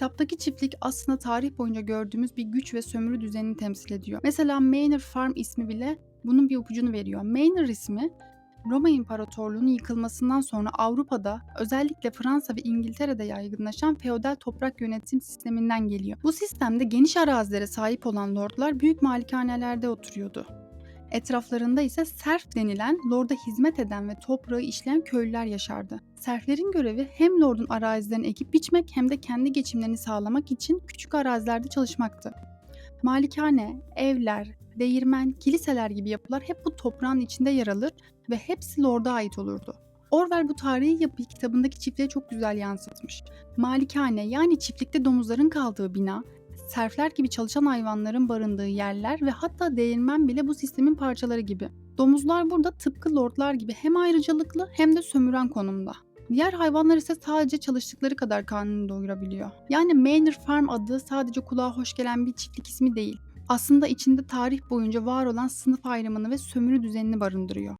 Kitaptaki çiftlik aslında tarih boyunca gördüğümüz bir güç ve sömürü düzenini temsil ediyor. Mesela Manor Farm ismi bile bunun bir ipucunu veriyor. Manor ismi Roma İmparatorluğu'nun yıkılmasından sonra Avrupa'da özellikle Fransa ve İngiltere'de yaygınlaşan feodal toprak yönetim sisteminden geliyor. Bu sistemde geniş arazilere sahip olan lordlar büyük malikanelerde oturuyordu. Etraflarında ise serf denilen lorda hizmet eden ve toprağı işleyen köylüler yaşardı. Serflerin görevi hem lordun arazilerini ekip biçmek hem de kendi geçimlerini sağlamak için küçük arazilerde çalışmaktı. Malikane, evler, değirmen, kiliseler gibi yapılar hep bu toprağın içinde yer alır ve hepsi lorda ait olurdu. Orwell bu tarihi yapıyı kitabındaki çiftliğe çok güzel yansıtmış. Malikane yani çiftlikte domuzların kaldığı bina, serfler gibi çalışan hayvanların barındığı yerler ve hatta değirmen bile bu sistemin parçaları gibi. Domuzlar burada tıpkı lordlar gibi hem ayrıcalıklı hem de sömüren konumda. Diğer hayvanlar ise sadece çalıştıkları kadar karnını doyurabiliyor. Yani Manor Farm adı sadece kulağa hoş gelen bir çiftlik ismi değil. Aslında içinde tarih boyunca var olan sınıf ayrımını ve sömürü düzenini barındırıyor.